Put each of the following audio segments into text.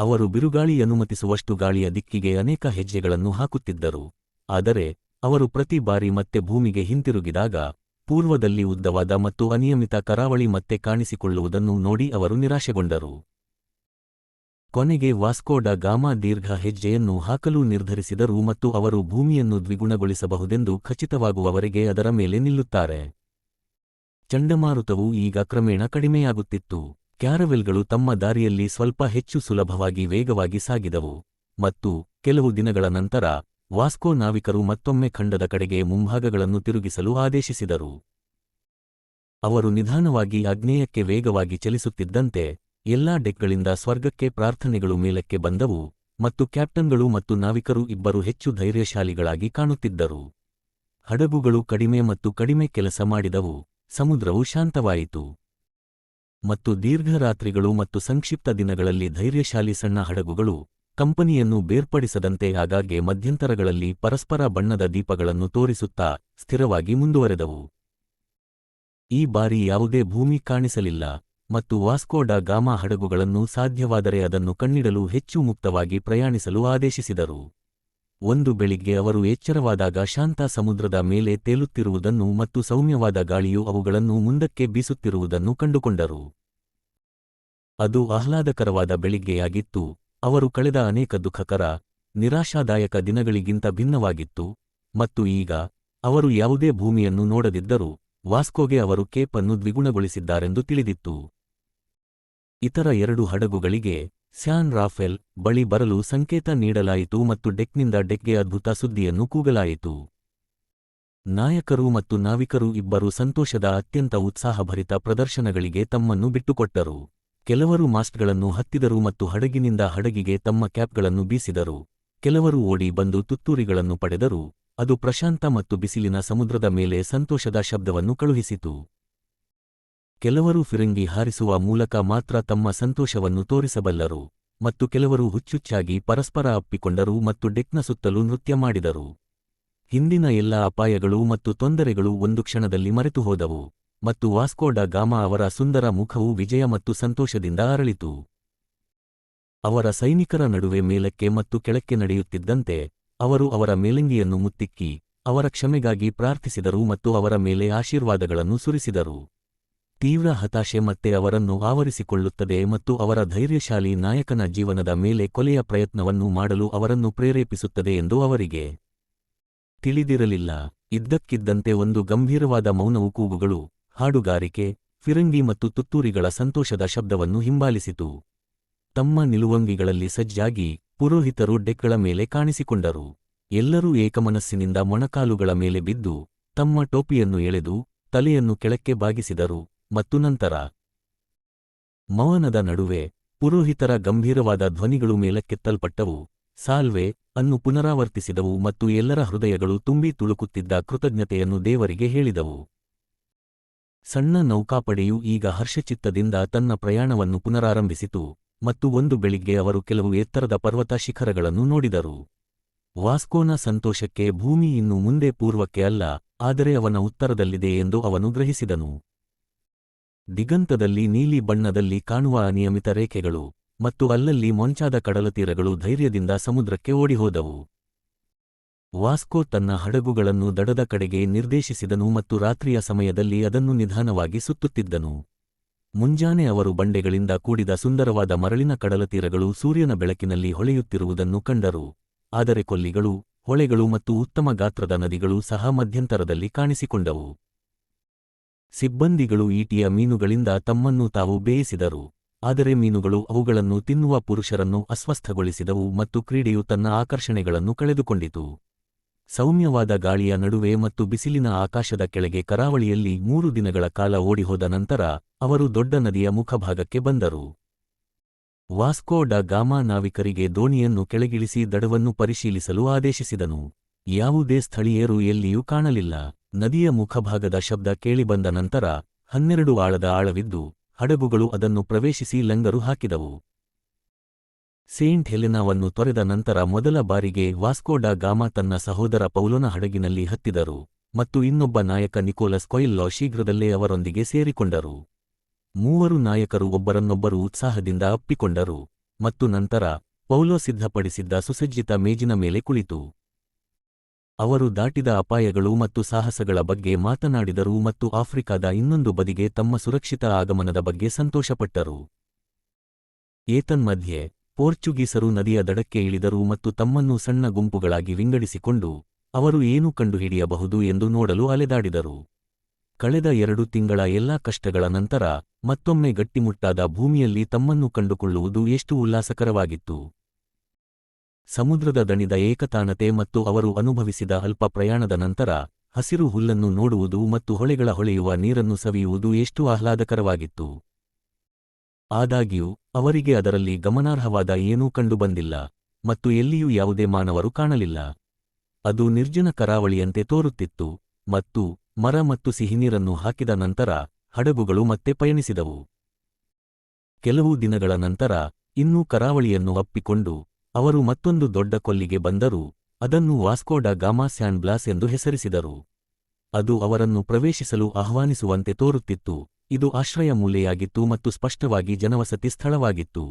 ಅವರು ಬಿರುಗಾಳಿ ಅನುಮತಿಸುವಷ್ಟು ಗಾಳಿಯ ದಿಕ್ಕಿಗೆ ಅನೇಕ ಹೆಜ್ಜೆಗಳನ್ನು ಹಾಕುತ್ತಿದ್ದರು. ಆದರೆ, ಅವರು ಪ್ರತಿ ಬಾರಿ ಮತ್ತೆ ಭೂಮಿಗೆ ಹಿಂತಿರುಗಿದಾಗ, ಪೂರ್ವದಲ್ಲಿ ಉದ್ದವಾದ ಮತ್ತು ಅನಿಯಮಿತ ಕರಾವಳಿ ಮತ್ತೆ ಕಾಣಿಸಿಕೊಳ್ಳುವುದನ್ನು ನೋಡಿ ಅವರು ನಿರಾಶೆಗೊಂಡರು. ಕೊನೆಗೆ ವಾಸ್ಕೋಡ ಗಾಮಾ ದೀರ್ಘ ಹೆಜ್ಜೆಯನ್ನು ಹಾಕಲು ನಿರ್ಧರಿಸಿದರು ಮತ್ತು ಅವರು ಭೂಮಿಯನ್ನು ದ್ವಿಗುಣಗೊಳಿಸಬಹುದೆಂದು ಖಚಿತವಾಗುವವರೆಗೆ ಅದರ ಮೇಲೆ ನಿಲ್ಲುತ್ತಾರೆ. ಚಂಡಮಾರುತವು ಈಗ ಕ್ರಮೇಣ ಕಡಿಮೆಯಾಗುತ್ತಿತ್ತು. ಕ್ಯಾರವೆಲ್ಗಳು ತಮ್ಮ ದಾರಿಯಲ್ಲಿ ಸ್ವಲ್ಪ ಹೆಚ್ಚು ಸುಲಭವಾಗಿ ವೇಗವಾಗಿ ಸಾಗಿದವು ಮತ್ತು ಕೆಲವು ದಿನಗಳ ನಂತರ ವಾಸ್ಕೋ ನಾವಿಕರು ಮತ್ತೊಮ್ಮೆ ಖಂಡದ ಕಡೆಗೆ ಮುಂಭಾಗಗಳನ್ನು ತಿರುಗಿಸಲು ಆದೇಶಿಸಿದರು. ಅವರು ನಿಧಾನವಾಗಿ ಆಗ್ನೇಯಕ್ಕೆ ವೇಗವಾಗಿ ಚಲಿಸುತ್ತಿದ್ದಂತೆ ಎಲ್ಲಾ ಡೆಕ್ಗಳಿಂದ ಸ್ವರ್ಗಕ್ಕೆ ಪ್ರಾರ್ಥನೆಗಳು ಮೇಲಕ್ಕೆ ಬಂದವು ಮತ್ತು ಕ್ಯಾಪ್ಟನ್ಗಳು ಮತ್ತು ನಾವಿಕರು ಇಬ್ಬರು ಹೆಚ್ಚು ಧೈರ್ಯಶಾಲಿಗಳಾಗಿ ಕಾಣುತ್ತಿದ್ದರು. ಹಡಗುಗಳು ಕಡಿಮೆ ಮತ್ತು ಕಡಿಮೆ ಕೆಲಸ ಮಾಡಿದವು, ಸಮುದ್ರವು ಶಾಂತವಾಯಿತು. ಮತ್ತು ದೀರ್ಘರಾತ್ರಿಗಳು ಮತ್ತು ಸಂಕ್ಷಿಪ್ತ ದಿನಗಳಲ್ಲಿ ಧೈರ್ಯಶಾಲಿ ಸಣ್ಣ ಹಡಗುಗಳು ಕಂಪನಿಯನ್ನು ಬೇರ್ಪಡಿಸದಂತೆ ಆಗಾಗ್ಗೆ ಮಧ್ಯಂತರಗಳಲ್ಲಿ ಪರಸ್ಪರ ಬಣ್ಣದ ದೀಪಗಳನ್ನು ತೋರಿಸುತ್ತಾ ಸ್ಥಿರವಾಗಿ ಮುಂದುವರೆದವು. ಈ ಬಾರಿ ಯಾವುದೇ ಭೂಮಿ ಕಾಣಿಸಲಿಲ್ಲ ಮತ್ತು ವಾಸ್ಕೋಡ ಗಾಮಾ ಹಡಗುಗಳನ್ನು ಸಾಧ್ಯವಾದರೆ ಅದನ್ನು ಕಣ್ಣಿಡಲು ಹೆಚ್ಚು ಮುಕ್ತವಾಗಿ ಪ್ರಯಾಣಿಸಲು ಆದೇಶಿಸಿದರು. ಒಂದು ಬೆಳಿಗ್ಗೆ ಅವರು ಎಚ್ಚರವಾದಾಗ ಶಾಂತ ಸಮುದ್ರದ ಮೇಲೆ ತೇಲುತ್ತಿರುವುದನ್ನು ಮತ್ತು ಸೌಮ್ಯವಾದ ಗಾಳಿಯು ಅವುಗಳನ್ನು ಮುಂದಕ್ಕೆ ಬೀಸುತ್ತಿರುವುದನ್ನು ಕಂಡುಕೊಂಡರು. ಅದು ಆಹ್ಲಾದಕರವಾದ ಬೆಳಿಗ್ಗೆಯಾಗಿತ್ತು. ಅವರು ಕಳೆದ ಅನೇಕ ದುಃಖಕರ, ನಿರಾಶಾದಾಯಕ ದಿನಗಳಿಗಿಂತ ಭಿನ್ನವಾಗಿತ್ತು. ಮತ್ತು ಈಗ, ಅವರು ಯಾವುದೇ ಭೂಮಿಯನ್ನು ನೋಡದಿದ್ದರೂ, ವಾಸ್ಕೋಗೆ ಅವರು ಕೇಪ್ ಅನ್ನು ದ್ವಿಗುಣಗೊಳಿಸಿದ್ದಾರೆಂದು ತಿಳಿದಿತ್ತು. ಇತರ ಎರಡು ಹಡಗುಗಳಿಗೆ ಸ್ಯಾನ್ ರಾಫೆಲ್ ಬಳಿ ಬರಲು ಸಂಕೇತ ನೀಡಲಾಯಿತು ಮತ್ತು ಡೆಕ್ನಿಂದ ಡೆಕ್ಗೆ ಅದ್ಭುತ ಸುದ್ದಿಯನ್ನು ಕೂಗಲಾಯಿತು. ನಾಯಕರು ಮತ್ತು ನಾವಿಕರು ಇಬ್ಬರು ಸಂತೋಷದ ಅತ್ಯಂತ ಉತ್ಸಾಹಭರಿತ ಪ್ರದರ್ಶನಗಳಿಗೆ ತಮ್ಮನ್ನು ಬಿಟ್ಟುಕೊಟ್ಟರು. ಕೆಲವರು ಮಾಸ್ಟ್ಗಳನ್ನು ಹತ್ತಿದರು ಮತ್ತು ಹಡಗಿನಿಂದ ಹಡಗಿಗೆ ತಮ್ಮ ಕ್ಯಾಪ್ಗಳನ್ನು ಬೀಸಿದರು. ಕೆಲವರು ಓಡಿ ಬಂದು ತುತ್ತೂರಿಗಳನ್ನು ಪಡೆದರು. ಅದು ಪ್ರಶಾಂತ ಮತ್ತು ಬಿಸಿಲಿನ ಸಮುದ್ರದ ಮೇಲೆ ಸಂತೋಷದ ಶಬ್ದವನ್ನು ಕಳುಹಿಸಿತು. ಕೆಲವರು ಫಿರಂಗಿ ಹಾರಿಸುವ ಮೂಲಕ ಮಾತ್ರ ತಮ್ಮ ಸಂತೋಷವನ್ನು ತೋರಿಸಬಲ್ಲರು ಮತ್ತು ಕೆಲವರು ಹುಚ್ಚುಚ್ಚಾಗಿ ಪರಸ್ಪರ ಅಪ್ಪಿಕೊಂಡರು ಮತ್ತು ಡೆಕ್ನ ಸುತ್ತಲೂ ನೃತ್ಯ ಮಾಡಿದರು. ಹಿಂದಿನ ಎಲ್ಲ ಅಪಾಯಗಳು ಮತ್ತು ತೊಂದರೆಗಳು ಒಂದು ಕ್ಷಣದಲ್ಲಿ ಮರೆತುಹೋದವು ಮತ್ತು ವಾಸ್ಕೋಡ ಗಾಮಾ ಅವರ ಸುಂದರ ಮುಖವು ವಿಜಯ ಮತ್ತು ಸಂತೋಷದಿಂದ ಅರಳಿತು. ಅವರ ಸೈನಿಕರ ನಡುವೆ ಮೇಲಕ್ಕೆ ಮತ್ತು ಕೆಳಕ್ಕೆ ನಡೆಯುತ್ತಿದ್ದಂತೆ ಅವರು ಅವರ ಮೇಲಂಗಿಯನ್ನು ಮುತ್ತಿಕ್ಕಿ, ಅವರ ಕ್ಷಮೆಗಾಗಿ ಪ್ರಾರ್ಥಿಸಿದರು ಮತ್ತು ಅವರ ಮೇಲೆ ಆಶೀರ್ವಾದಗಳನ್ನು ಸುರಿಸಿದರು. ತೀವ್ರ ಹತಾಶೆ ಮತ್ತೆ ಅವರನ್ನು ಆವರಿಸಿಕೊಳ್ಳುತ್ತದೆ ಮತ್ತು ಅವರ ಧೈರ್ಯಶಾಲಿ ನಾಯಕನ ಜೀವನದ ಮೇಲೆ ಕೊಲೆಯ ಪ್ರಯತ್ನವನ್ನು ಮಾಡಲು ಅವರನ್ನು ಪ್ರೇರೇಪಿಸುತ್ತದೆ ಎಂದು ಅವರಿಗೆ ತಿಳಿದಿರಲಿಲ್ಲ. ಇದ್ದಕ್ಕಿದ್ದಂತೆ ಒಂದು ಗಂಭೀರವಾದ ಮೌನವು ಕೂಗುಗಳು, ಹಾಡುಗಾರಿಕೆ, ಫಿರಂಗಿ ಮತ್ತು ತುತ್ತೂರಿಗಳ ಸಂತೋಷದ ಶಬ್ದವನ್ನು ಹಿಂಬಾಲಿಸಿತು. ತಮ್ಮ ನಿಲುವಂಗಿಗಳಲ್ಲಿ ಸಜ್ಜಾಗಿ ಪುರೋಹಿತರು ಡೆಕ್ಗಳ ಮೇಲೆ ಕಾಣಿಸಿಕೊಂಡರು. ಎಲ್ಲರೂ ಏಕಮನಸ್ಸಿನಿಂದ ಮೊಣಕಾಲುಗಳ ಮೇಲೆ ಬಿದ್ದು ತಮ್ಮ ಟೋಪಿಯನ್ನು ಎಳೆದು ತಲೆಯನ್ನು ಕೆಳಕ್ಕೆ ಬಾಗಿಸಿದರು. ಮತ್ತು ನಂತರ ಮೌನದ ನಡುವೆ ಪುರೋಹಿತರ ಗಂಭೀರವಾದ ಧ್ವನಿಗಳು ಮೇಲಕ್ಕೆತ್ತಲ್ಪಟ್ಟವು. ಸಾಲ್ವೆ ಅನ್ನು ಪುನರಾವರ್ತಿಸಿದವು ಮತ್ತು ಎಲ್ಲರ ಹೃದಯಗಳು ತುಂಬಿ ತುಳುಕುತ್ತಿದ್ದ ಕೃತಜ್ಞತೆಯನ್ನು ದೇವರಿಗೆ ಹೇಳಿದವು. ಸಣ್ಣ ನೌಕಾಪಡೆಯು ಈಗ ಹರ್ಷಚಿತ್ತದಿಂದ ತನ್ನ ಪ್ರಯಾಣವನ್ನು ಪುನರಾರಂಭಿಸಿತು ಮತ್ತು ಒಂದು ಬೆಳಿಗ್ಗೆ ಅವರು ಕೆಲವು ಎತ್ತರದ ಪರ್ವತ ಶಿಖರಗಳನ್ನು ನೋಡಿದರು. ವಾಸ್ಕೋನ ಸಂತೋಷಕ್ಕೆ ಭೂಮಿ ಇನ್ನು ಮುಂದೆ ಪೂರ್ವಕ್ಕೆ ಅಲ್ಲ, ಆದರೆ ಅವನ ಉತ್ತರದಲ್ಲಿದೆ ಎಂದು ಅವನು ಗ್ರಹಿಸಿದನು. ದಿಗಂತದಲ್ಲಿ ನೀಲಿ ಬಣ್ಣದಲ್ಲಿ ಕಾಣುವ ಅನಿಯಮಿತ ರೇಖೆಗಳು ಮತ್ತು ಅಲ್ಲಲ್ಲಿ ಮೊಂಚಾದ ಕಡಲತೀರಗಳು ಧೈರ್ಯದಿಂದ ಸಮುದ್ರಕ್ಕೆ ಓಡಿಹೋದವು. ವಾಸ್ಕೋ ತನ್ನ ಹಡಗುಗಳನ್ನು ದಡದ ಕಡೆಗೆ ನಿರ್ದೇಶಿಸಿದನು ಮತ್ತು ರಾತ್ರಿಯ ಸಮಯದಲ್ಲಿ ಅದನ್ನು ನಿಧಾನವಾಗಿ ಸುತ್ತುತ್ತಿದ್ದನು. ಮುಂಜಾನೆ ಅವರು ಬಂಡೆಗಳಿಂದ ಕೂಡಿದ ಸುಂದರವಾದ ಮರಳಿನ ಕಡಲತೀರಗಳು ಸೂರ್ಯನ ಬೆಳಕಿನಲ್ಲಿ ಹೊಳೆಯುತ್ತಿರುವುದನ್ನು ಕಂಡರು. ಆದರೆ ಕೊಲ್ಲಿಗಳು, ಹೊಳೆಗಳು ಮತ್ತು ಉತ್ತಮ ಗಾತ್ರದ ನದಿಗಳು ಸಹ ಮಧ್ಯಂತರದಲ್ಲಿ ಕಾಣಿಸಿಕೊಂಡವು. ಸಿಬ್ಬಂದಿಗಳು ಈಟಿಯ ಮೀನುಗಳಿಂದ ತಮ್ಮನ್ನು ತಾವು ಬೇಯಿಸಿದರು. ಆದರೆ ಮೀನುಗಳು ಅವುಗಳನ್ನು ತಿನ್ನುವ ಪುರುಷರನ್ನು ಅಸ್ವಸ್ಥಗೊಳಿಸಿದವು ಮತ್ತು ಕ್ರೀಡೆಯು ತನ್ನ ಆಕರ್ಷಣೆಗಳನ್ನು ಕಳೆದುಕೊಂಡಿತು. ಸೌಮ್ಯವಾದ ಗಾಳಿಯ ನಡುವೆ ಮತ್ತು ಬಿಸಿಲಿನ ಆಕಾಶದ ಕೆಳಗೆ ಕರಾವಳಿಯಲ್ಲಿ ಮೂರು ದಿನಗಳ ಕಾಲ ಓಡಿಹೋದ ನಂತರ ಅವರು ದೊಡ್ಡ ನದಿಯ ಮುಖಭಾಗಕ್ಕೆ ಬಂದರು. ವಾಸ್ಕೋ ಡ ಗಾಮಾ ನಾವಿಕರಿಗೆ ದೋಣಿಯನ್ನು ಕೆಳಗಿಳಿಸಿ ದಡವನ್ನು ಪರಿಶೀಲಿಸಲು ಆದೇಶಿಸಿದನು. ಯಾವುದೇ ಸ್ಥಳೀಯರು ಎಲ್ಲಿಯೂ ಕಾಣಲಿಲ್ಲ. ನದಿಯ ಮುಖಭಾಗದ ಶಬ್ದ ಕೇಳಿಬಂದ ನಂತರ ಹನ್ನೆರಡು ಆಳದ ಆಳವಿದ್ದು ಹಡಗುಗಳು ಅದನ್ನು ಪ್ರವೇಶಿಸಿ ಲಂಗರು ಹಾಕಿದವು. ಸೇಂಟ್ ಹೆಲೆನಾವನ್ನು ತೊರೆದ ನಂತರ ಮೊದಲ ಬಾರಿಗೆ ವಾಸ್ಕೋಡ ಗಾಮಾ ತನ್ನ ಸಹೋದರ ಪೌಲೋನ ಹಡಗಿನಲ್ಲಿ ಹತ್ತಿದರು ಮತ್ತು ಇನ್ನೊಬ್ಬ ನಾಯಕ ನಿಕೋಲಸ್ ಕೊಯಿಲ್ಲೋ ಶೀಘ್ರದಲ್ಲೇ ಅವರೊಂದಿಗೆ ಸೇರಿಕೊಂಡರು. ಮೂವರು ನಾಯಕರು ಒಬ್ಬರನ್ನೊಬ್ಬರು ಉತ್ಸಾಹದಿಂದ ಅಪ್ಪಿಕೊಂಡರು ಮತ್ತು ನಂತರ ಪೌಲೋ ಸಿದ್ಧಪಡಿಸಿದ್ದ ಸುಸಜ್ಜಿತ ಮೇಜಿನ ಮೇಲೆ ಕುಳಿತು. ಅವರು ದಾಟಿದ ಅಪಾಯಗಳು ಮತ್ತು ಸಾಹಸಗಳ ಬಗ್ಗೆ ಮಾತನಾಡಿದರು ಮತ್ತು ಆಫ್ರಿಕಾದ ಇನ್ನೊಂದು ಬದಿಗೆ ತಮ್ಮ ಸುರಕ್ಷಿತ ಆಗಮನದ ಬಗ್ಗೆ ಸಂತೋಷಪಟ್ಟರು. ಏತನ್ಮಧ್ಯೆ ಪೋರ್ಚುಗೀಸರು ನದಿಯ ದಡಕ್ಕೆ ಇಳಿದರು ಮತ್ತು ತಮ್ಮನ್ನು ಸಣ್ಣ ಗುಂಪುಗಳಾಗಿ ವಿಂಗಡಿಸಿಕೊಂಡು, ಅವರು ಏನು ಕಂಡುಹಿಡಿಯಬಹುದು ಎಂದು ನೋಡಲು ಅಲೆದಾಡಿದರು. ಕಳೆದ ಎರಡು ತಿಂಗಳ ಎಲ್ಲಾ ಕಷ್ಟಗಳ ನಂತರ, ಮತ್ತೊಮ್ಮೆ ಗಟ್ಟಿಮುಟ್ಟಾದ ಭೂಮಿಯಲ್ಲಿ ತಮ್ಮನ್ನು ಕಂಡುಕೊಳ್ಳುವುದು ಎಷ್ಟು ಉಲ್ಲಾಸಕರವಾಗಿತ್ತು. ಸಮುದ್ರದ ದಣಿದ ಏಕತಾನತೆ ಮತ್ತು ಅವರು ಅನುಭವಿಸಿದ ಅಲ್ಪ ಪ್ರಯಾಣದ ನಂತರ, ಹಸಿರು ಹುಲ್ಲನ್ನು ನೋಡುವುದು ಮತ್ತು ಹೊಳೆಗಳ ಹೊಳೆಯುವ ನೀರನ್ನು ಸವಿಯುವುದು ಎಷ್ಟು ಆಹ್ಲಾದಕರವಾಗಿತ್ತು. ಆದಾಗ್ಯೂ, ಅವರಿಗೆ ಅದರಲ್ಲಿ ಗಮನಾರ್ಹವಾದ ಏನೂ ಕಂಡುಬಂದಿಲ್ಲ, ಮತ್ತು ಎಲ್ಲಿಯೂ ಯಾವುದೇ ಮಾನವರು ಕಾಣಲಿಲ್ಲ. ಅದು ನಿರ್ಜನ ಕರಾವಳಿಯಂತೆ ತೋರುತ್ತಿತ್ತು, ಮತ್ತು ಮರ ಮತ್ತು ಸಿಹಿನೀರನ್ನು ಹಾಕಿದ ನಂತರ ಹಡಗುಗಳು ಮತ್ತೆ ಪಯಣಿಸಿದವು. ಕೆಲವು ದಿನಗಳ ನಂತರ, ಇನ್ನೂ ಕರಾವಳಿಯನ್ನು ಅಪ್ಪಿಕೊಂಡು ಅವರು ಮತ್ತೊಂದು ದೊಡ್ಡ ಕೊಲ್ಲಿಗೆ ಬಂದರು ಅದನ್ನು ವಾಸ್ಕೋಡ ಗಾಮಾ ಸ್ಯಾನ್ ಬ್ಲಾಸ್ ಎಂದು ಹೆಸರಿಸಿದರು. ಅದು ಅವರನ್ನು ಪ್ರವೇಶಿಸಲು ಆಹ್ವಾನಿಸುವಂತೆ ತೋರುತ್ತಿತ್ತು. ಇದು ಆಶ್ರಯ ಮೂಲೆಯಾಗಿತ್ತು ಮತ್ತು ಸ್ಪಷ್ಟವಾಗಿ ಜನವಸತಿ ಸ್ಥಳವಾಗಿತ್ತು.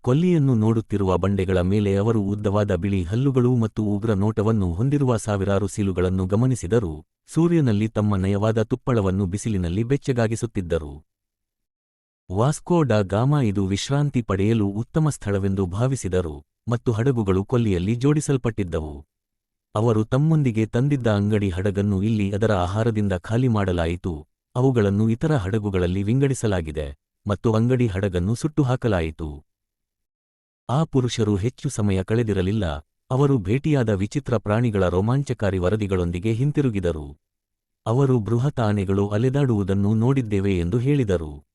ಕೊಲ್ಲಿಯನ್ನು ನೋಡುತ್ತಿರುವ ಬಂಡೆಗಳ ಮೇಲೆ ಅವರು ಉದ್ದವಾದ ಬಿಳಿ ಹಲ್ಲುಗಳು ಮತ್ತು ಉಗ್ರ ನೋಟವನ್ನು ಹೊಂದಿರುವ ಸಾವಿರಾರು ಸೀಲುಗಳನ್ನು ಗಮನಿಸಿದರು. ಸೂರ್ಯನಲ್ಲಿ ತಮ್ಮ ನಯವಾದ ತುಪ್ಪಳವನ್ನು ಬಿಸಿಲಿನಲ್ಲಿ ಬೆಚ್ಚಗಾಗಿಸುತ್ತಿದ್ದರು. ವಾಸ್ಕೋ ಡಾ ಗಾಮಾ ಇದು ವಿಶ್ರಾಂತಿ ಪಡೆಯಲು ಉತ್ತಮ ಸ್ಥಳವೆಂದು ಭಾವಿಸಿದರು ಮತ್ತು ಹಡಗುಗಳು ಕೊಲ್ಲಿಯಲ್ಲಿ ಜೋಡಿಸಲ್ಪಟ್ಟಿದ್ದವು. ಅವರು ತಮ್ಮೊಂದಿಗೆ ತಂದಿದ್ದ ಅಂಗಡಿ ಹಡಗನ್ನು ಇಲ್ಲಿ ಅದರ ಆಹಾರದಿಂದ ಖಾಲಿ ಮಾಡಲಾಯಿತು. ಅವುಗಳನ್ನು ಇತರ ಹಡಗುಗಳಲ್ಲಿ ವಿಂಗಡಿಸಲಾಗಿದೆ ಮತ್ತು ಅಂಗಡಿ ಹಡಗನ್ನು ಸುಟ್ಟುಹಾಕಲಾಯಿತು. ಆ ಪುರುಷರು ಹೆಚ್ಚು ಸಮಯ ಕಳೆದಿರಲಿಲ್ಲ. ಅವರು ಭೇಟಿಯಾದ ವಿಚಿತ್ರ ಪ್ರಾಣಿಗಳ ರೋಮಾಂಚಕಾರಿ ವರದಿಗಳೊಂದಿಗೆ ಹಿಂತಿರುಗಿದರು. ಅವರು ಬೃಹತ್ ಆನೆಗಳು ಅಲೆದಾಡುವುದನ್ನು ನೋಡಿದ್ದೇವೆ ಎಂದು ಹೇಳಿದರು.